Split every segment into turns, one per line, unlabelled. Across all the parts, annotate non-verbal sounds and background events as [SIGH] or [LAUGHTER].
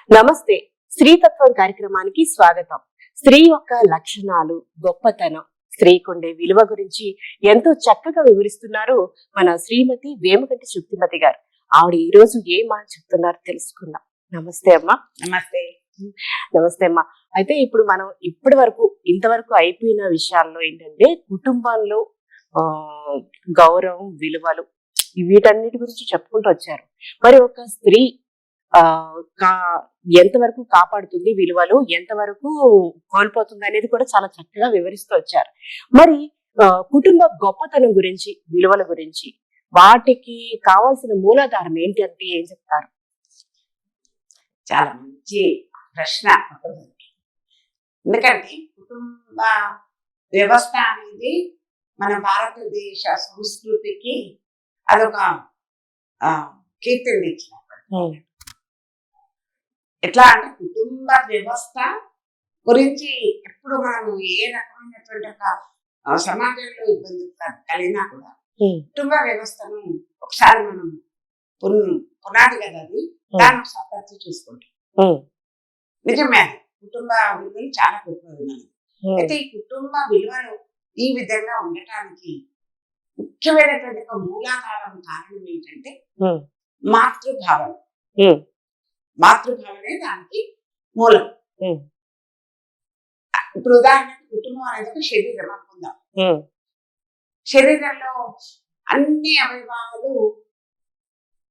నమస్తే స్త్రీతత్వం కార్యక్రమానికి స్వాగతం. స్త్రీ యొక్క లక్షణాలు గొప్పతనం స్త్రీకుండే విలువ గురించి ఎంతో చక్కగా వివరిస్తున్నారు మన శ్రీమతి వేమగంటి శుక్తిమతి గారు. ఆవిడ ఈ రోజు ఏం మాట చెప్తున్నారు తెలుసుకుందాం. నమస్తే అమ్మా.
నమస్తే.
నమస్తే అమ్మా. అయితే ఇప్పుడు మనం ఇప్పటి వరకు ఇంతవరకు అయిపోయిన విషయాల్లో ఏంటంటే కుటుంబంలో ఆ గౌరవం విలువలు వీటన్నిటి గురించి చెప్పుకుంటూ వచ్చారు. మరి ఒక స్త్రీ కా ఎంతవరకు కాపాడుతుంది విలువలు ఎంతవరకు కోల్పోతుంది అనేది కూడా చాలా చక్కగా వివరిస్తూ వచ్చారు. మరి కుటుంబ గొప్పతనం గురించి విలువల గురించి వాటికి కావాల్సిన మూలాధారం ఏంటి అంటే ఏం చెప్తారు?
చాలా మంచి ప్రశ్న ఎందుకంటే కుటుంబ వ్యవస్థ అనేది మన భారతదేశ సంస్కృతికి అదొక కీర్తిని ఇచ్చినప్పుడు ఎట్లా అంటే కుటుంబ వ్యవస్థ గురించి ఎప్పుడు మనం ఏ రకమైనటువంటి ఒక సమాజంలో ఇబ్బంది కలిగినా కూడా కుటుంబ వ్యవస్థను ఒకసారి మనం పున్- పునాది కదా అది. దాన్ని ఒకసారి పరిచయం చూసుకుంటాం. నిజమే. కుటుంబ విలువలు చాలా మనకి
ఉమ్,
అయితే ఈ కుటుంబ విలువలు ఈ విధంగా ఉండటానికి ముఖ్యమైనటువంటి ఒక మూలాధారం కారణం ఏంటంటే మాతృభావం. మాతృభావనే దానికి మూలం. ఇప్పుడు ఉదాహరణకు కుటుంబం అనేది ఒక శరీరం అనుకుందాం. శరీరంలో అన్ని అవయవాలు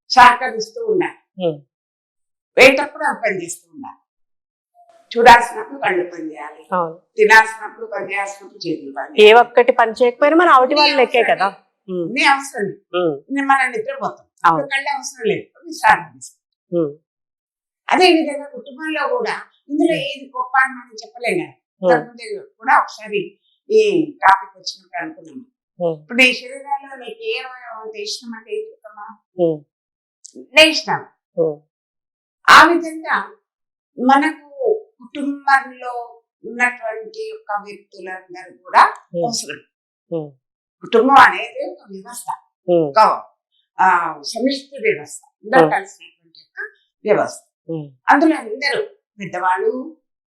సహకరిస్తూ
Hmm.
వేటప్పుడు అవి పనిచేస్తూ ఉండాలి. చూడాల్సినప్పుడు కళ్ళు పనిచేయాలి. తినాల్సినప్పుడు పనిచేయాల్సినప్పుడు చేతులు
ఏ
పనిచేయాలి
ఒక్కటి పని చేయకపోయినా మన ఆవిటి వాళ్ళు లెక్కే కదా.
అవసరం లేదు. మనం నిద్రపోతాం కళ్ళు అవసరం లేదు. విశ్రాంతి అదే విధంగా కుటుంబంలో కూడా ఇందులో ఏది గొప్ప అని మనం చెప్పలేం కదా. ఇంతకుముందే కూడా ఒకసారి ఈ టాపిక్ వచ్చినప్పుడు అనుకున్నాము
ఉమ్,
ఇప్పుడు నీ శరీరాల్లో నీకు ఏ ఇష్టం అంటే ఏం చెప్తామా? నే ఇష్టం. ఆ విధంగా మనకు కుటుంబంలో ఉన్నటువంటి యొక్క వ్యక్తులందరూ కూడా అవసరం. కుటుంబం అనేది ఒక వ్యవస్థ. ఒక ఆ, సమిష్టి వ్యవస్థ.
Hmm.
కలిసినటువంటి యొక్క వ్యవస్థ. అందులో అందరూ పెద్దవాళ్ళు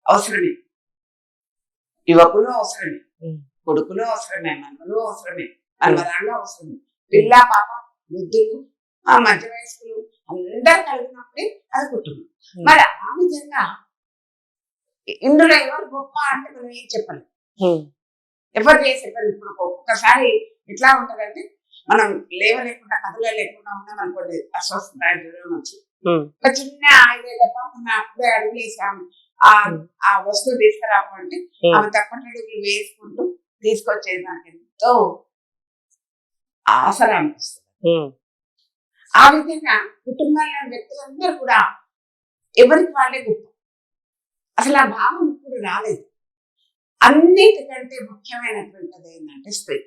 అవసరమే. యువకులు అవసరమే. కొడుకులు అవసరమే. మనవలు అవసరమే. మనవరాళ్ళు అవసరమే. పిల్ల పాప వృద్ధులు ఆ మధ్య వయస్కులు అందరూ కలిగినప్పుడే అది కుటుంబం. మరి ఆ విధంగా ఇందులో ఎవరు గొప్ప అంటే మనం ఏం చెప్పలేం. ఎవరు చేసే పని ఇప్పుడు ఒక్కొక్కసారి ఎట్లా ఉంటదంటే మనం లేవలేకుండా కథలో లేకుండా ఉన్నాం అనుకోండి అస్వస్థత జ్వరం వచ్చి ఒక చిన్న ఐదేళ్ళ పాప అప్పుడే అడుగులేసాము ఆ. ఆ వస్తువు తీసుకురామంటే
Hmm.
ఆమె తప్పటి అడుగులు వేసుకుంటూ తీసుకొచ్చేది నాకు ఎంతో ఆసరా అనిపిస్తుంది. ఆ విధంగా కుటుంబంలో వ్యక్తులందరూ కూడా ఎవరికి వాళ్ళే గొప్ప. అసలు ఆ భావం ఇప్పుడు రాలేదు. అన్నిటికంటే ముఖ్యమైనటువంటిది ఏంటంటే స్త్రీ.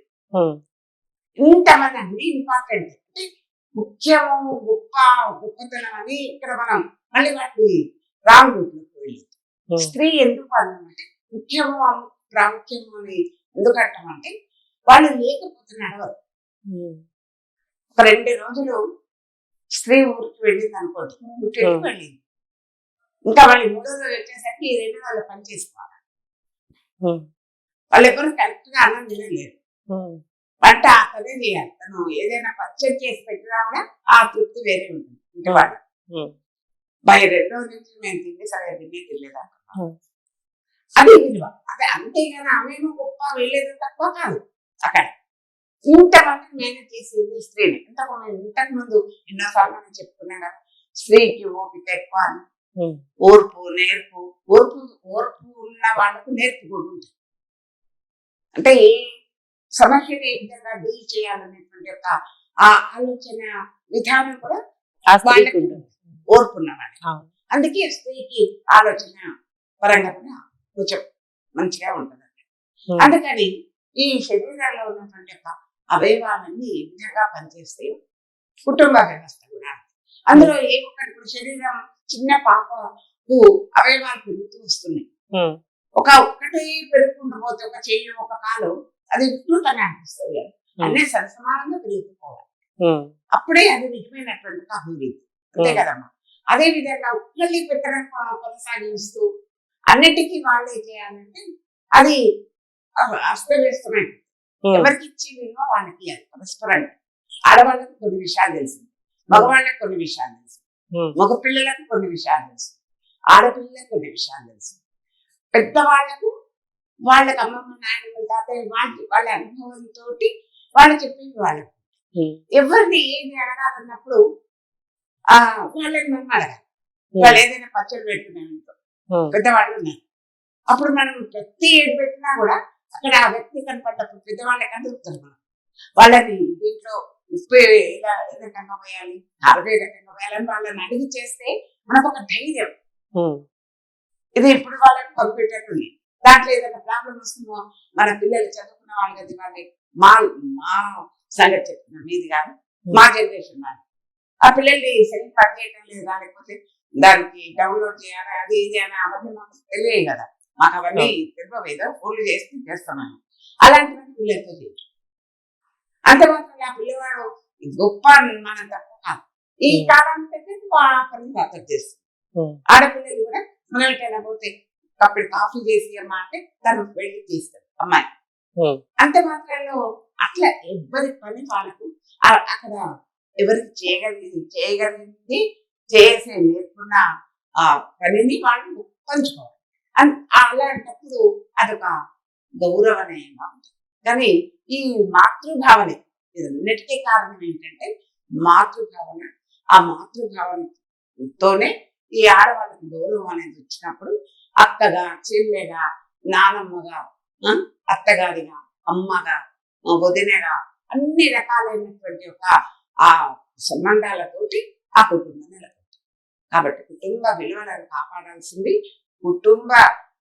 ఇంతమంది అన్ని ఇంపార్టెంట్ అంటే ముఖ్యము గొప్ప గొప్పతనం అని ఇక్కడ మనం మళ్ళీ వాటిని రాంగ్ రూట్లోకి వెళ్ళి స్త్రీ ఎందుకు అన్నామంటే ముఖ్యము ప్రాముఖ్యము అని ఎందుకు అంటామంటే వాళ్ళు లేకపోతే నడవరు ఒక రెండు రోజులు స్త్రీ ఊరికి వెళ్ళింది అనుకోండి
Hmm.
వెళ్ళింది? ఇంకా వాళ్ళు మూడో రోజు వచ్చేసరికి ఈ రెండు వాళ్ళు పని చేసుకోవాలి. వాళ్ళు ఎవరు కరెక్ట్గా అన్నం తినలేరు వంట అతనే చేయాలి తను ఏదైనా పచ్చడి చేసి పెట్టినా కూడా ఆ తృప్తి వేరే ఉంటుంది. ఇంటి వాళ్ళు
ఉమ్,
బై రెండో నుంచి మేము తిండి సరే తిండి తినలేదా. అది విలువ. అదే అంతేగాని ఆమెను గొప్ప వెళ్ళేది తక్కువ కాదు. అక్కడ. ఇంతమంది మేనేజ్ చేసేది స్త్రీని. ఇంతకు ఇంతకు ముందు ఎన్నోసార్లు మనం చెప్పుకున్నాం కదా స్త్రీకి ఓపిక ఎక్కువ అని. ఓర్పు నేర్పు. ఓర్పు ఓర్పు ఉన్న వాళ్ళకు నేర్పు కూడా ఉంటుంది అంటే ఏ సమస్యని ఏ విధంగా డీల్ చేయాలనేటువంటి ఒక ఆ ఆలోచన విధానం కూడా వాళ్ళకి
ఉంటుంది.
ఓర్పు ఉన్న వాళ్ళకి
అవును.
అందుకే స్త్రీకి ఆలోచన పరంగా కూడా కొంచెం మంచిగా ఉంటుంది అందుకని ఈ శరీరంలో ఉన్నటువంటి యొక్క అవయవాలన్నీ ఏ విధంగా పనిచేస్తాయో కుటుంబ వ్యవస్థ కూడా అందులో ఏ ఒక్కటి ఇప్పుడు శరీరం చిన్న పాపకు అవయవాలు పెరుగుతూ వస్తున్నాయి. ఒక ఒక్కటే పెరుగుకుంటూ పోతే ఒక చెయ్యి ఒక కాలు అది వికృతంగా అనిపిస్తుంది అన్నీ సరసమానంగా పెరుగుతూ పోవాలి
ఉమ్,
అప్పుడే అది నిజమైనటువంటి అభివృద్ధి. అంతే. కదమ్మా. అదే విధంగా పెత్తనం కొ- కొనసాగిస్తూ అన్నిటికీ వాళ్ళే చేయాలంటే అది అ- అస్తవ్యస్తమై
ఉమ్,
ఎవరికి ఇచ్చి విలువ వాళ్ళకి పరస్పరం ఆడవాళ్ళకి కొన్ని విషయాలు తెలుసు. మగవాళ్ళకి కొన్ని విషయాలు తెలుసు. మగ పిల్లలకు కొన్ని విషయాలు తెలుసు. ఆడపిల్లలకు కొన్ని విషయాలు తెలుసు. పెద్దవాళ్ళకు వాళ్ళకి అమ్మమ్మ నాయనమ్మ తాతయ్య వాళ్ళ వాళ్ళ అనుభవంతో వాళ్ళు చెప్పింది వాళ్ళకు.
ఉమ్,
ఎవరిని ఏది అడగాలన్నప్పుడు ఆ వాళ్ళని మనం అడగాలి. వాళ్ళు ఏదైనా పచ్చడి పెడుతున్నాం ఇంట్లో పెద్దవాళ్ళు ఉన్నారు. అప్పుడు మనం ప్రతి ఏడు పెట్టినా కూడా అక్కడ ఆ వ్యక్తి కనపడ్డప్పుడు పెద్దవాళ్ళకి అందుకుతారు మనం. వాళ్ళని దీంట్లో ఉప్పు ఎలా ఏ రకంగా పోయాలి అరవై రకంగా పోయాలని వాళ్ళని అడిగి చేస్తే మనకు ఒక ధైర్యం ఇది ఇప్పుడు వాళ్ళకి కంప్యూటర్ ఉంది దాంట్లో ఏదైనా ప్రాబ్లం వస్తుందో మన పిల్లలు చదువుకున్న వాళ్ళు కదా వాళ్ళే మా మా సంగతి చెప్తున్నాం మీది కాదు. మా జనరేషన్ వాళ్ళు. ఆ పిల్లల్ని సెల్ పని చేయటం లేదు లేకపోతే దానికి డౌన్లోడ్ చేయాలి అది ఇది అని అవన్నీ మాకు తెలియదు కదా. మాకు అవన్నీ తెలియవు ఏదో ఫోన్లు చేసి చేస్తున్నాను. అలాంటివన్నీ పిల్లలతో చేయొచ్చు అంత మాత్రం ఆ పిల్లవాడు గొప్ప మన తక్కువ కాదు. ఈ
Hmm.
కాలానికి పని అర్థం చేస్తుంది ఆడపిల్లలు కూడా మనం ఎటైనా పోతే అప్పుడు కాఫీ చేసి అమ్మా అంటే తను వెళ్ళి తీస్తారు అమ్మాయి. అంత మాత్రంలో అట్లా ఎవరి పని వాళ్ళకు అక్కడ ఎవరికి చేయగలిగి చేయగలిగింది చేసే నేర్పున్న ఆ పనిని వాళ్ళు పంచుకోవాలి అలాంటప్పుడు అదొక గౌరవనీయంగా ఉంటుంది కానీ ఈ మాతృభావనే ఇదన్నిటికీ కారణం ఏంటంటే మాతృభావన ఆ మాతృభావనతోనే ఈ ఆడవాళ్ళకి గౌరవం అనేది వచ్చినప్పుడు అక్కగా చెల్లెగా నానమ్మగా అత్తగారిగా అమ్మగా వదినగా అన్ని రకాలైనటువంటి ఒక ఆ సంబంధాలతోటి ఆ కుటుంబం నిలబడుతుంది కాబట్టి కుటుంబ విలువలను కాపాడాల్సింది కుటుంబ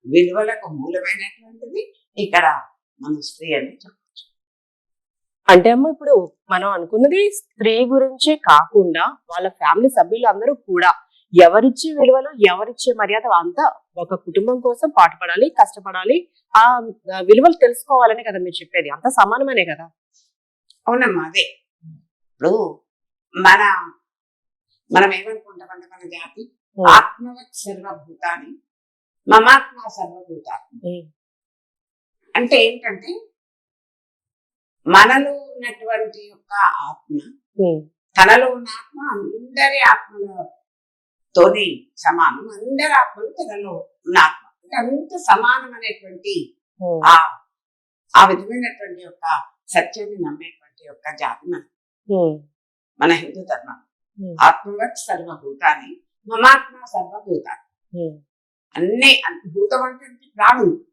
విలువలకు మూలమైనటువంటిది ఇక్కడ మన స్త్రీ అని చెప్పచ్చు.
అంటే అమ్మ ఇప్పుడు మనం అనుకున్నది స్త్రీ గురించే కాకుండా వాళ్ళ ఫ్యామిలీ సభ్యులు అందరూ కూడా ఎవరిచ్చే విలువలు ఎవరిచ్చే మర్యాద అంతా ఒక కుటుంబం కోసం పాటుపడాలి కష్టపడాలి. ఆ విలువలు తెలుసుకోవాలని కదా మీరు చెప్పేది. అంత సమానమనే కదా?
అవునమ్మా అదే. ఇప్పుడు మన మనం ఏమనుకుంటామంటే మన జాతి ఆత్మవత్ సర్వభూతాన్ని మమాత్మ సర్వభూతాత్మ
ఉమ్,
అంటే ఏంటంటే మనలో ఉన్నటువంటి యొక్క ఆత్మ తనలో ఉన్న ఆత్మ అందరి ఆత్మలతోని సమానం. అందరి ఆత్మలు తనలో ఉన్న ఆత్మ. అంత సమానం అనేటువంటి ఆ ఆ విధమైనటువంటి యొక్క సత్యాన్ని నమ్మేటువంటి యొక్క జాతి మన. మన హిందూ ధర్మం. ఆత్మవత్ సర్వభూతాన్ని మమాత్మ సర్వభూతాన్ని. అన్ని భూతం అంటే ప్రాణులు.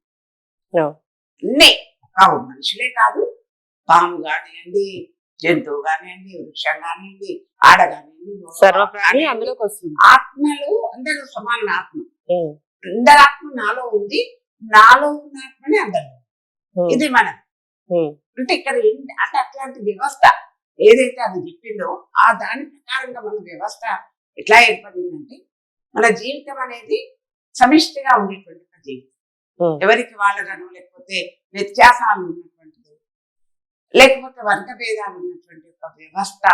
అన్నీ. మనుషులే కాదు. పాము కానివ్వండి జంతువు కానివ్వండి వృక్షం కానివ్వండి ఆడ కానివ్వండి.
అందులోకి వస్తుంది.
ఆత్మలు అందరూ సమాన ఆత్మ. అందరి ఆత్మ నాలో ఉంది నాలో ఉన్న ఆత్మని.
ఉమ్,
ఇది మన. అంటే ఇక్కడ ఏంటి? అంటే అట్లాంటి వ్యవస్థ ఏదైతే అది చెప్పిందో ఆ దాని ప్రకారంగా మన వ్యవస్థ ఎట్లా ఏర్పడిందంటే మన జీవితం అనేది సమిష్టిగా ఉండేటువంటి ఒక జీవితం. ఎవరికి వాళ్ళగాను లేకపోతే వ్యత్యాసాలు ఉన్నటువంటిది లేకపోతే వర్గ భేదాలు ఉన్నటువంటి ఒక వ్యవస్థ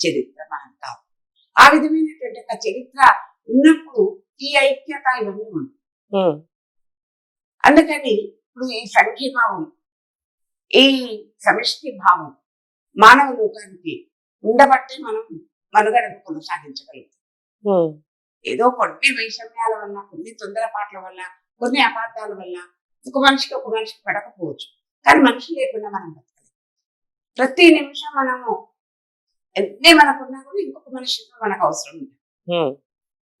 చరిత్ర కాదు ఆ విధమైనటువంటి ఒక చరిత్ర ఉన్నప్పుడు ఈ ఐక్యత ఇవన్నీ ఉంది అందుకని ఇప్పుడు ఈ సంఘీభావం ఈ సమిష్టి భావం మానవ లోకానికి ఉండబట్టి మనం మనుగడను కొనసాగించగలుగుతాం ఏదో కొన్ని వైషమ్యాల వల్ల కొన్ని తొందరపాట్ల వల్ల కొన్ని అపార్థాల వల్ల ఒక మనిషికి ఒక మనిషికి పడకపోవచ్చు. కానీ మనిషి లేకుండా మనం ప్రతి నిమిషం మనము ఎన్ని మనకున్నా కూడా ఇంకొక మనిషితో మనకు అవసరం ఉంది.
ఉమ్,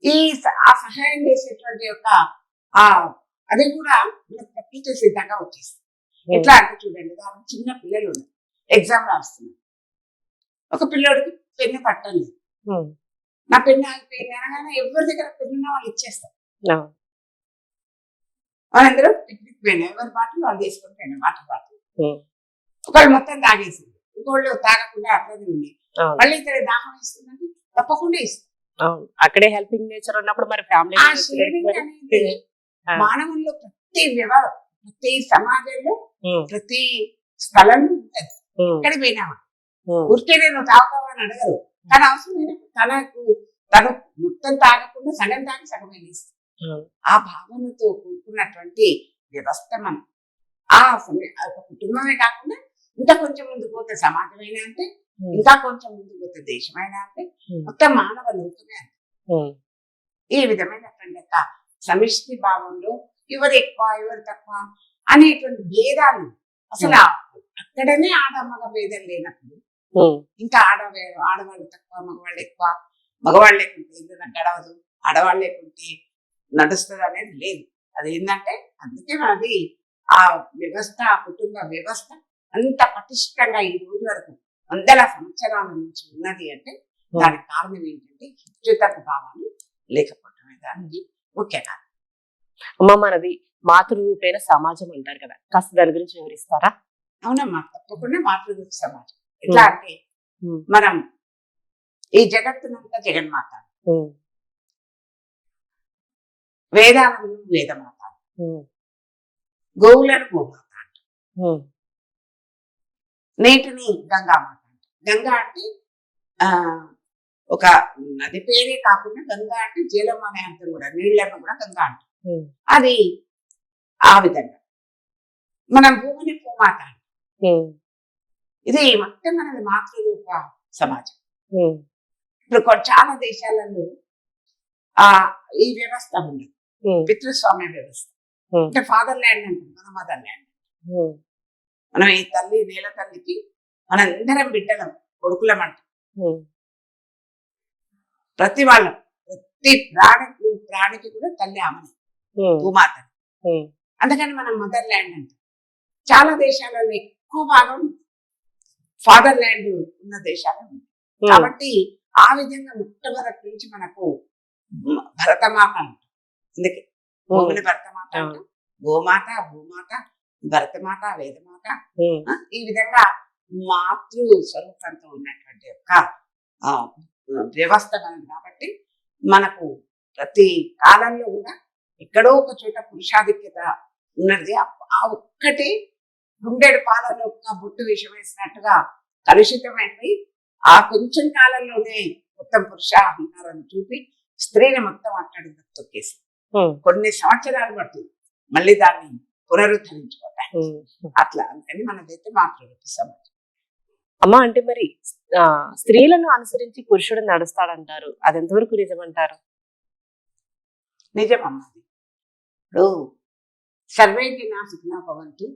ఈ ఆ సహాయం చేసేటువంటి యొక్క ఆ అది కూడా మనకు ప్రకృతి సిద్ధంగా వచ్చేస్తుంది. ఎట్లా అంటే చూడండి ఉదాహరణ చిన్న పిల్లలు ఎగ్జామ్ రాస్తున్నారు. ఒక పిల్లోడికి పెన్ను పట్టలేదు.
ఉమ్,
నా పెన్ను ఆగిపోయింది అనగానే ఎవరి దగ్గర పెన్ను వాళ్ళు ఇచ్చేస్తారు. వాళ్ళందరూ పిక్నిక్ పోయినా ఎవరి బాటలు వాళ్ళు తీసుకొని పోయినా వాటర్ బాటిల్
ఉమ్,
ఒకళ్ళు మొత్తం తాగేసింది. ఇంకోళ్ళు తాగకుండా అట్లనే ఉంది. మళ్ళీ ఇక్కడ దాహం ఇస్తుందంటే తప్పకుండా ఇస్తుంది
అక్కడే హెల్పింగ్ నేచర్ ఉన్నప్పుడు మరి ఫ్యామిలీ.
మానవుల్లో ప్రతి వ్యవ ప్రతి సమాజంలో ప్రతి స్థలంలో ఉంటది. ఎక్కడ పోయినా ఊరికే నేను తాగుతావా అని అడగరు. తన అవసరమైనప్పుడు తనకు తను మొత్తం తాగకుండా సగం తాగి సగం ఆ భావనతో కూడుకున్నటువంటి వ్యవస్థ మనం ఆ సమయ కుటుంబమే కాకుండా ఇంకా కొంచెం ముందుకు పోతే సమాజమైనా అంటే ఇంకా కొంచెం ముందుకు పోతే దేశమైనా అంటే మొత్తం మానవ లోకమే అంతే. ఈ విధమైనటువంటి యొక్క సమిష్టి భావంలో ఎవరు ఎక్కువ ఎవరు తక్కువ అనేటువంటి భేదాలు అసలు అక్కడనే ఆడమగ భేదం లేనప్పుడు ఇంకా ఆడ ఆడవాళ్ళు తక్కువ మగవాళ్ళు ఎక్కువ మగవాళ్ళు లేకుంటే ఏదైనా గడవదు ఆడవాళ్ళు లేకుంటే నడుస్తుంది అనేది లేదు. అది ఏంటంటే అందుకే మనది ఆ వ్యవస్థ ఆ కుటుంబ వ్యవస్థ అంత పటిష్టంగా ఈ రోజు వరకు వందల సంవత్సరాల నుంచి ఉన్నది అంటే దానికి కారణం ఏంటంటే హిత్యుతకు భావాలు లేకపోవటమే. దానికి ముఖ్య కారణం.
అమ్మ మనది మాతృరూపేణ సమాజం అంటారు కదా. కాస్త దాని గురించి వివరిస్తారా?
అవునమ్మా తప్పకుండా మాతృరూప సమాజం. ఎట్లా అంటే మనం ఈ జగత్తునంతా జగన్మాత. వేదాలను వేదమాత. గోవులను గోమాత
ఉమ్,
నీటిని గంగామాత అంటారు. గంగా అంటే ఆ ఒక నది పేరే కాకుండా గంగా అంటే జలం అనే అర్థం కూడా నీళ్ళను కూడా గంగా అంటారు.
ఉమ్,
అది ఆ విధంగా. మనం భూమిని భూమాత అంటాం. ఇది మొత్తం మనది మాతృరూప సమాజం. ఇప్పుడు చాలా దేశాలలో ఆ ఈ వ్యవస్థ ఉంది
ఉమ్,
పితృస్వామ్య వ్యవస్థ. అంటే ఫాదర్ ల్యాండ్ అంటాం మన మదర్ ల్యాండ్ మనం ఈ తల్లి నేల తల్లికి మనందరం బిడ్డలం కొడుకులం అంటాం.
ఉమ్,
ప్రతి వాళ్ళం ప్రతి ప్రాణికి ప్రాణికి కూడా తల్లి ఆమె
ఉమ్,
భూమాత.
ఉమ్,
అందుకని మనం మదర్ ల్యాండ్ అంటాం. చాలా దేశాలలో ఎక్కువ భాగం ఫాదర్ ల్యాండ్ ఉన్న దేశాలు కాబట్టి ఆ విధంగా మొట్టమొదటి నుంచి మనకు భరతమాత అంటాం. అందుకే భూమిని భరతమాత అంటాం. గోమాత భూమాత భరతమాత వేదమాత ఈ విధంగా మాతృ స్వరూపంతో ఉన్నటువంటి యొక్క ఆ, వ్యవస్థ మనది కాబట్టి మనకు ప్రతి కాలంలో కూడా ఎక్కడో ఒక చోట పురుషాధిక్యత ఉన్నది. ఆ- ఒక్కటి గుండెడు పాలలో ఒక్క బొట్టు విషం వేసినట్టుగా కలుషితమైపోయి ఆ కొంచెం కాలంలోనే మొత్తం పురుషాహంకారం చూపి స్త్రీని మొత్తం అట్టడి తొక్కేసి కొన్ని సంవత్సరాలు పట్టింది మళ్ళీ దాన్ని పునరుద్ధరించుకోవటానికి. అట్లా అందుకని మనదైతే మాతృరూప సమాజం.
అమ్మ అంటే మరి స్త్రీలను అనుసరించి పురుషుడు నడుస్తాడంటారు. అది ఎంతవరకు నిజమంటారు
నిజమమ్మది ఇప్పుడు సర్వే జనా సుఖినో భవంతు.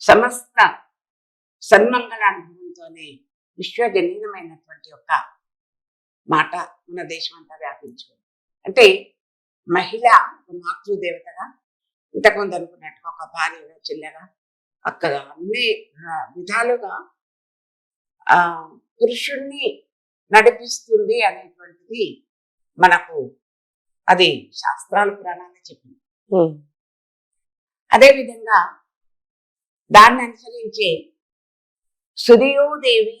సమస్త సన్మంగళానుభవంతోనే విశ్వజనీనమైనటువంటి ఒక మాట మన దేశం అంతా వ్యాపించు అంటే మహిళ ఒక మాతృదేవతగా ఇంతకుముందు అనుకున్నట్టుగా ఒక భార్యగా చెల్లెగా అక్కగా అన్ని విధాలుగా ఆ పురుషుణ్ణి నడిపిస్తుంది అనేటువంటిది మనకు అది శాస్త్రాలు పురాణాలే చెప్పింది
ఉమ్,
అదే విధంగా దాన్ని అనుసరించే సుదియోదేవి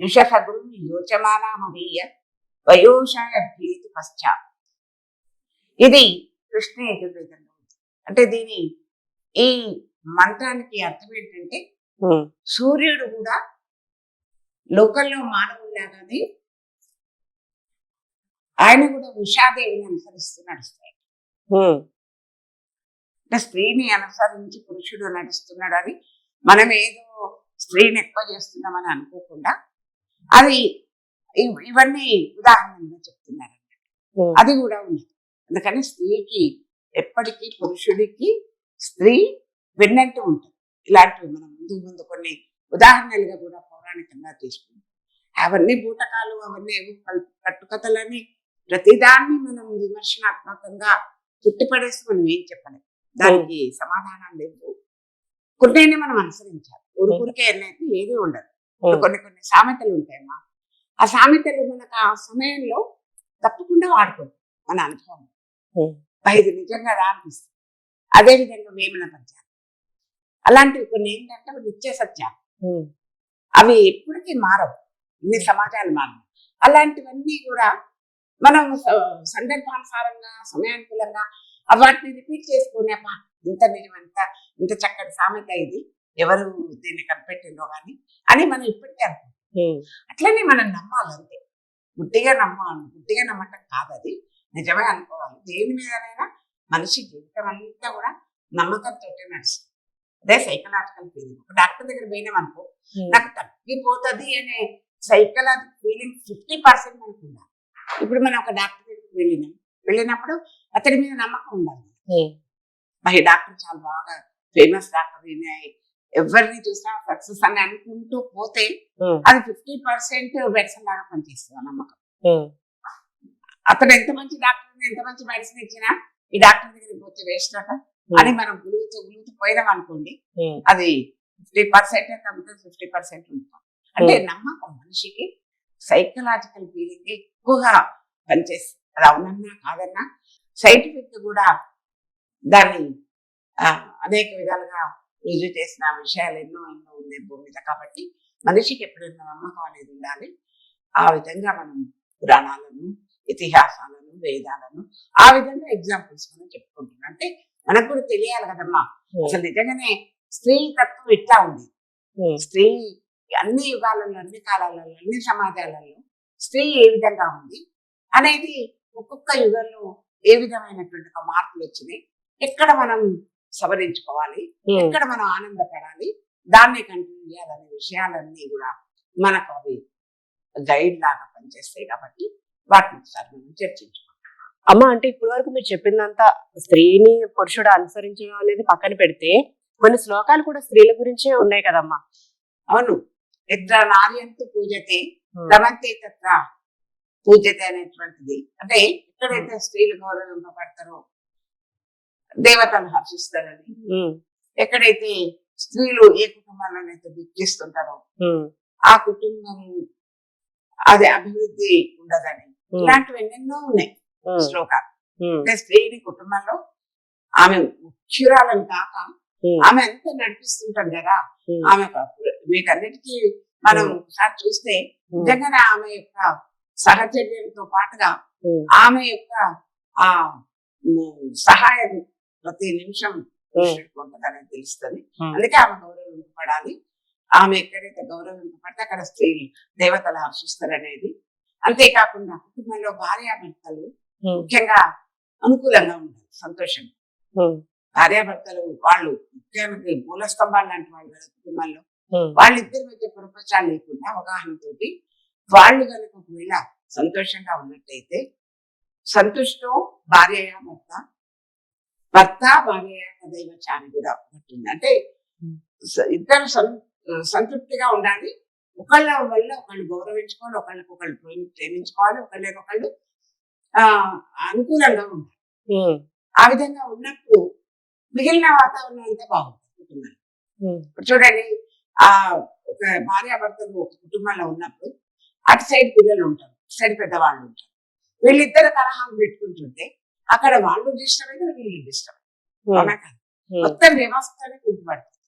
యుషసగురు యోచమానామవీయ వయోషాయ భీతి పశ్చాత్. ఇది కృష్ణ యజుర్వేదంలో ఉంది అంటే దీని ఈ మంత్రానికి అర్థం ఏంటంటే సూర్యుడు కూడా లోకంలో మానవులాగానే ఆయన కూడా ఉషాదేవిని అనుసరిస్తూ నడుస్తాడు. అంటే స్త్రీని అనుసరించి పురుషుడు నడుస్తున్నాడని మనం ఏదో స్త్రీని ఎక్కువ చేస్తున్నామని అనుకోకుండా అది ఇవ్- ఇవన్నీ ఉదాహరణగా చెప్తున్నారు అది కూడా ఉంది అందుకని స్త్రీకి ఎప్పటికీ పురుషుడికి స్త్రీ వెన్నంటూ ఉంటుంది. ఇలాంటివి మనం ముందు ముందు కొన్ని ఉదాహరణలుగా కూడా పౌరాణికంగా తీసుకుంటాం. అవన్నీ బూటకాలు అవన్నీ కట్టుకథలని ప్రతిదాన్ని మనం విమర్శనాత్మకంగా చుట్టిపడేసి మనం ఏం చెప్పలేం. దానికి సమాధానాలు లేవు. కొన్నైనా మనం అనుసరించాలి. ఊరికే ఎన్నైతే ఏది ఉండదు. కొన్ని కొన్ని సామెతలు ఉంటాయమ్మా ఆ సామెతలు మనకు ఆ సమయంలో తప్పకుండా వాడుకోండి మన అనుభవం. ఇది నిజంగా రా అనిపిస్తుంది. అదే విధంగా వేమన పద్యాలు అలాంటివి కొన్ని ఏంటంటే నిత్య సత్యాలు. అవి ఎప్పటికీ మారవు. ఇన్ని సమాజాలు మారవు అలాంటివన్నీ కూడా మనం సందర్భానుసారంగా సమయానుకూలంగా వాటిని రిపీట్ చేసుకునే ఇంత నిజం ఎంత ఇంత చక్కటి సామెత ఇది ఎవరు దీన్ని కనిపెట్టిందో కానీ అని మనం ఇప్పటికీ అనుకుంటాం. అట్లనే మనం నమ్మాలి అంతే గుడ్డిగా నమ్మాలి గుడ్డిగా నమ్మటం కాదు అది నిజమే అనుకోవాలి. దేని మీదనైనా మనిషి జీవితం అంతా కూడా నమ్మకంతో నడుస్తుంది. అదే సైకలాజికల్ ఫీలింగ్. ఒక డాక్టర్ దగ్గర పోయినామనుకో నాకు తగ్గిపోతుంది అనే సైకలాజికల్ ఫీలింగ్ ఫిఫ్టీ పర్సెంట్ మనకు ఉండాలి. ఇప్పుడు మనం ఒక డాక్టర్ దగ్గరికి వెళ్ళినాం. వెళ్ళినప్పుడు అతడి మీద నమ్మకం ఉండాలి. మా ఈ డాక్టర్ చాలా బాగా ఫేమస్ డాక్టర్ ఎవరిని చూసినా సక్సెస్ అని అనుకుంటూ పోతే అది ఫిఫ్టీ పర్సెంట్ మెడిసిన్ లాగా పనిచేస్తుంది నమ్మకం. అతను ఎంత మంచి డాక్టర్ ఎంత మంచి మెడిసిన్ ఇచ్చినా ఈ డాక్టర్ దగ్గరికి పోతే వేస్ట్ అట అని మనం గులుగుతూ గులుగుతూ పోయినాం అనుకోండి అది ఫిఫ్టీ పర్సెంట్ తగ్గుతుంది ఫిఫ్టీ పర్సెంట్ ఉంటాం. అంటే నమ్మకం మనిషికి సైకలాజికల్ ఫీలింగ్ ఎక్కువగా పనిచేస్తుంది. అది అవునన్నా కాదన్నా సైంటిఫిక్ కూడా దాన్ని అనేక విధాలుగా రుజువు చేసిన విషయాలు ఎన్నో ఎన్నో ఉన్నాయి భూమి మీద. కాబట్టి మనిషికి ఎప్పుడైనా నమ్మకం అనేది ఉండాలి. ఆ విధంగా మనం పురాణాలను ఇతిహాసాలను వేదాలను ఆ విధంగా ఎగ్జాంపుల్స్ మనం చెప్పుకుంటున్నాం. అంటే మనకు కూడా తెలియాలి కదమ్మా. అసలు నిజంగానే స్త్రీ తత్వం ఇట్లా ఉంది? స్త్రీ అన్ని యుగాలలో అన్ని కాలాలలో అన్ని సమాజాలలో స్త్రీ ఏ విధంగా ఉంది అనేది ఒక్కొక్క యుగంలో ఏ విధమైనటువంటి ఒక మార్పులు వచ్చినాయి? ఎక్కడ మనం సవరించుకోవాలి? ఎక్కడ మనం ఆనందపడాలి? దాన్ని కంటిన్యూ చేయాలనే విషయాలన్నీ కూడా మనకు అవి గైడ్ లాగా పనిచేస్తాయి కాబట్టి వాటిని ఒకసారి మనం చర్చించుకోవాలి
అమ్మ అంటే ఇప్పటి వరకు మీరు చెప్పిందంతా స్త్రీని పురుషుడు అనుసరించడం అనేది పక్కన పెడితే కొన్ని శ్లోకాలు కూడా స్త్రీల గురించే ఉన్నాయి కదమ్మా.
అవును. ఎత్ర నార్యంతు పూజతే రమంతే తత్ర పూజతే అనేటువంటిది. అంటే ఎక్కడైతే స్త్రీలు గౌరవింపబడతారో దేవతలు హర్షిస్తారని ఎక్కడైతే స్త్రీలు ఏ కుటుంబాల్లోనైతే దుఃఖిస్తుంటారో ఆ కుటుంబం అది అభివృద్ధి ఉండదని ఇలాంటివి ఎన్నెన్నో ఉన్నాయి. శ్లోకాలు. అంటే స్త్రీని కుటుంబంలో ఆమె ముఖ్యురాలను కాక ఆమె ఎంత నడిపిస్తుంటాడు కదా ఆమె వీటన్నిటికీ మనం. ఒకసారి చూస్తే నిజంగానే ఆమె యొక్క సహచర్యంతో పాటుగా ఆమె యొక్క ఆ సహాయం ప్రతి నిమిషం ఉంటుందని తెలుస్తుంది. అందుకే ఆమె గౌరవింపబడాలి. ఆమె ఎక్కడైతే గౌరవింపబడితే అక్కడ స్త్రీలు దేవతలు హర్షిస్తారనేది అంతేకాకుండా కుటుంబంలో భార్యాభర్తలు ముఖ్యంగా అనుకూలంగా ఉండాలి సంతోషంగా. భార్యాభర్తలు వాళ్ళు ముఖ్యమంత్రి మూల స్తంభాలు లాంటి వాళ్ళు కదా కుటుంబంలో. వాళ్ళిద్దరి మధ్య ప్రపంచాలు లేకుండా అవగాహనతోటి వాళ్ళు కనుక ఒకవేళ సంతోషంగా ఉన్నట్టయితే సంతుష్టో భార్య భర్త భర్త భార్య దైవ చాని కూడా ఉంది. అంటే ఇద్దరు సంతృప్తిగా ఉండాలి ఒకళ్ళ వల్ల ఒకళ్ళు గౌరవించుకోవాలి ఒకళ్ళకి ఒకళ్ళు ప్రేమి- ప్రేమించుకోవాలి ఒకళ్ళకొకళ్ళు ఆ అనుకూలంగా ఉండాలి. ఆ విధంగా ఉన్నప్పుడు మిగిలిన వాతావరణం అంతా బాగుంటుంది. ఇప్పుడు చూడండి ఆ ఒక భార్యాభర్తలు ఒక కుటుంబంలో ఉన్నప్పుడు అటు సైడ్ పిల్లలు ఉంటారు సైడ్ పెద్దవాళ్ళు ఉంటారు. వీళ్ళిద్దరు కలహాలు పెట్టుకుంటుంటే అక్కడ వాళ్ళు డిస్టర్బ్ అయితే వీళ్ళు డిస్టర్బ్. అవునా?
ఉమ్,
మొత్తం వ్యవస్థనే కుంటుపడుతుంది.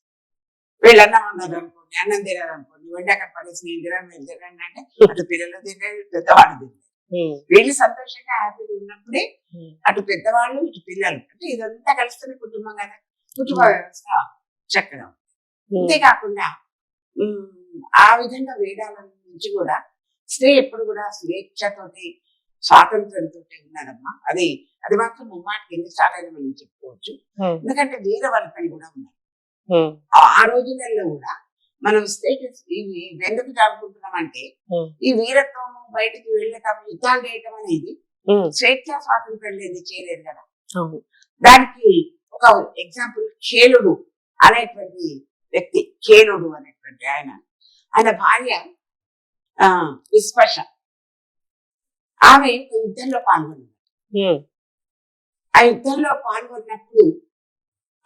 వీళ్ళు అన్నం ఉండదు తినదు అనుకోండి వండి అక్కడ పడేసి నేను తినను నేను తినను అంటే [LAUGHS] అటు పిల్లలు తినలేదు పెద్దవాళ్ళు తినలేదు వీళ్ళు సంతోషంగా హ్యాపీగా ఉన్నప్పుడే అటు పెద్దవాళ్ళు ఇటు పిల్లలు. అంటే ఇదంతా కలుస్తున్న కుటుంబం కదా. కుటుంబ వ్యవస్థ చక్కగా అంతేకాకుండా ఆ విధంగా వేదాల నుంచి కూడా స్త్రీ ఎప్పుడు కూడా స్వేచ్ఛతోటి స్వాతంత్రంతో ఉన్నదమ్మా అది అది మాత్రం ముమ్మాటికి ఎన్నిసార్లు మనం చెప్పుకోవచ్చు. ఎందుకంటే వీరవనితలు కూడా ఉన్నాయి
ఉమ్,
ఆ ఆ రోజులలో కూడా మనం స్టేటస్ ఇవి ఎందుకు జరుపుకుంటున్నాం అంటే ఈ వీరత్వం బయటికి వెళ్ళటం యుద్ధాలు చేయటం అనేది స్వేచ్ఛ స్వాతంత్రం లేదు చేయలేదు కదా. దానికి ఒక ఎగ్జాంపుల్ ఖేలుడు అనేటువంటి వ్యక్తి ఖేలుడు అనేటువంటి ఆయన. ఆయన భార్య ఆ విస్పర్శ ఆమె ఒక యుద్ధంలో పాల్గొంది
ఉమ్,
ఆ యుద్ధంలో పాల్గొన్నప్పుడు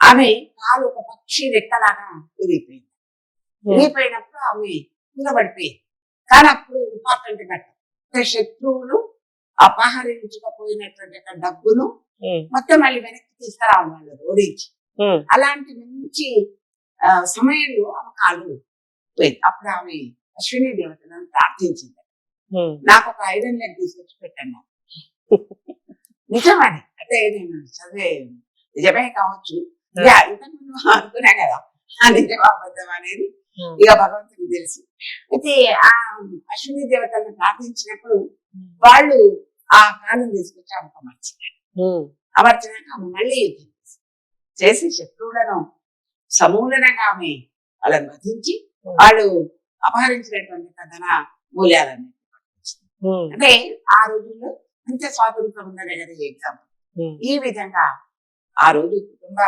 ఆమె కాలు ఒక పక్షి రెక్కలాగా విరిగిపోయింది
ఉమ్,
విరిగిపోయినప్పుడు ఆమె కూలబడిపోయింది కానీ అప్పుడు ఇంపార్టెంట్ ఘట్టం శత్రువులు అపహరించకపోయినటువంటి డబ్బును
ఉమ్,
మొత్తం మళ్ళీ వెనక్కి తీసుకురావాలి వాళ్ళు ఓడించి.
ఉమ్,
అలాంటి మంచి సమయంలో ఆమె కాలు పోయింది అప్పుడు ఆమె అశ్విని దేవతలను ప్రార్థించింది.
ఉమ్,
నాకు ఒక ఐరన్ లెగ్ తీసుకొచ్చి పెట్టండి నిజమని. అంటే నేను చదివే నిజమే కావచ్చు. ఇంతకుముందు అనుకున్నా కదా. ఆ నిజం అబద్ధం అనేది. ఇక భగవంతుడికి తెలుసు. అయితే ఆ అశ్విని దేవతలను ప్రార్థించినప్పుడు వాళ్ళు ఆ కాలం తీసుకొచ్చి అమర్చినారు. అమర్చినాక ఆమె మళ్ళీ యుద్ధం. చేసి శత్రువులను సమూలంగా ఆమె వాళ్ళని వధించి వాళ్ళు అపహరించినటువంటి కథన మూల్యాలన్నీ. అంటే ఆ రోజుల్లో అంత స్వాతంత్రం ఉందనే కదా ఎగ్జాంపుల్ ఈ విధంగా ఆ రోజు కుటుంబ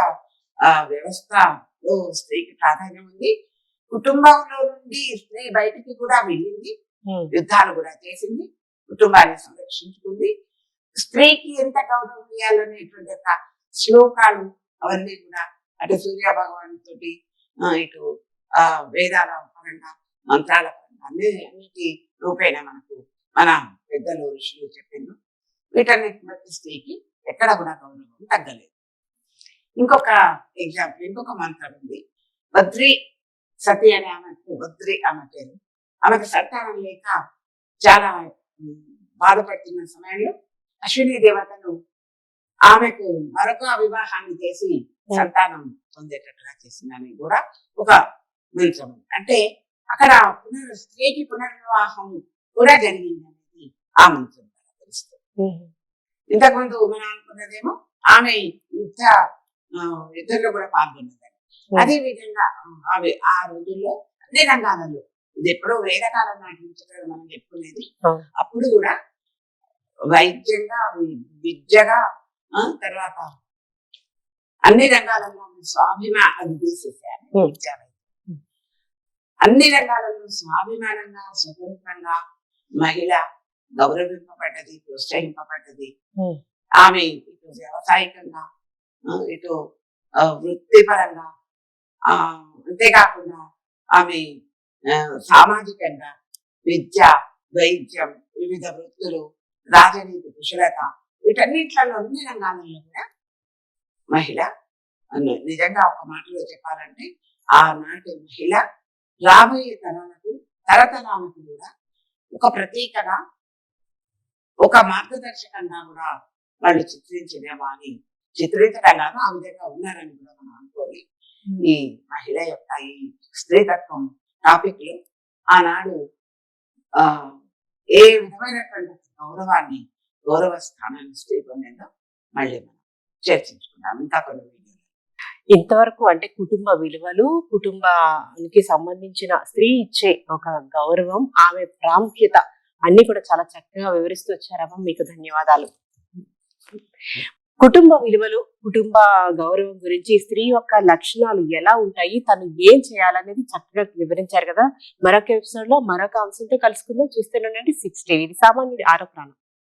ఆ, వ్యవస్థలో స్త్రీకి ప్రాధాన్యం ఉంది. కుటుంబంలో నుండి స్త్రీ బయటికి కూడా వెళ్ళింది యుద్ధాలు కూడా చేసింది కుటుంబాన్ని సంరక్షించుకుంది. స్త్రీకి ఎంత గౌరవం ఇవ్వాలనేటువంటి ఒక శ్లోకాలు అవన్నీ కూడా అటు సూర్య భగవాన్ తోటి ఇటు ఆ వేదాల పరంగా మంత్రాల పరంగా అన్ని అన్నిటి రూపేణ మనకు మన పెద్దలు ఋషులు చెప్పిండ్రు వీటన్నిటి బట్టి స్త్రీకి ఎక్కడ కూడా గౌరవం తగ్గలేదు. ఇంకొక ఎగ్జాంపుల్ ఇంకొక మంత్రం ఉంది. బద్రి సతి అనే ఆమెకు బద్రి ఆమె పేరు. ఆమెకు సంతానం లేక చాలా బాధపడుతున్న సమయంలో అశ్విని దేవతలు ఆమెకు మరొక వివాహాన్ని చేసి సంతానం పొందేటట్టుగా చేసిందని కూడా ఒక మంత్రం. అంటే అక్కడ పునర్ స్త్రీకి పునర్వివాహం కూడా జరిగింది అనేది ఆ మంత్రం ద్వారా తెలుస్తుంది. ఇంతకుముందు మనం అనుకున్నదేమో ఆమె యుద్ధ యుద్ధంలో కూడా పాల్గొన్నదని అదే విధంగా ఆమె ఆ రోజుల్లో అన్ని రంగాలలో ఇది ఎప్పుడో వేదకాలం నాటి నుంచి కదా మనం చెప్పుకునేది. అప్పుడు కూడా వైద్యంగా విద్యగా ఆ, తర్వాత అన్ని రంగాలలో స్వాభిమా అది. విద్యా వైద్యం. అన్ని రంగాలలో స్వాభిమానంగా స్వతంత్రంగా మహిళ గౌరవింపబడ్డది ప్రోత్సహింపబడ్డది
Hmm.
ఆమె ఇటు వ్యవసాయకంగా ఇటు వృత్తిపరంగా అంతేకాకుండా ఆమె సామాజికంగా విద్య వైద్యం వివిధ వృత్తులు రాజనీతి కుశలత వీటన్నిట్లలో అన్ని రంగాలలో కూడా మహిళ నిజంగా ఒక మాటలో చెప్పాలంటే ఆనాటి మహిళ రాబోయే తరాలకు తరతరాలకు కూడా ఒక ప్రతీకగా ఒక మార్గదర్శకంగా కూడా వాళ్ళు చిత్రించినేమో అని చిత్రించడం కాదు ఆ విధంగా ఉన్నారని కూడా మనం అనుకోవాలి. ఈ మహిళ యొక్క ఈ స్త్రీతత్వం టాపిక్లో ఆనాడు ఆ ఏ విధమైనటువంటి గౌరవాన్ని గౌరవ స్థానాన్ని స్త్రీ పొందేదో మళ్ళీ మనం చర్చించుకున్నాం ఇంకా కొన్ని వీడియోలు.
ఇంతవరకు అంటే కుటుంబ విలువలు కుటుంబానికి సంబంధించిన స్త్రీ ఇచ్చే ఒక గౌరవం ఆమె ప్రాముఖ్యత అన్ని కూడా చాలా చక్కగా వివరిస్తూ వచ్చారమ్మ. మీకు ధన్యవాదాలు. కుటుంబ విలువలు కుటుంబ గౌరవం గురించి స్త్రీ యొక్క లక్షణాలు ఎలా ఉంటాయి తను ఏం చేయాలనేది చక్కగా వివరించారు కదా. మరొక ఎపిసోడ్లో మరొక అంశంతో కలుసుకుందాం. చూస్తూనే సిక్స్ టీవీ ఇది సామాన్యుడి ఆరో ప్రాణం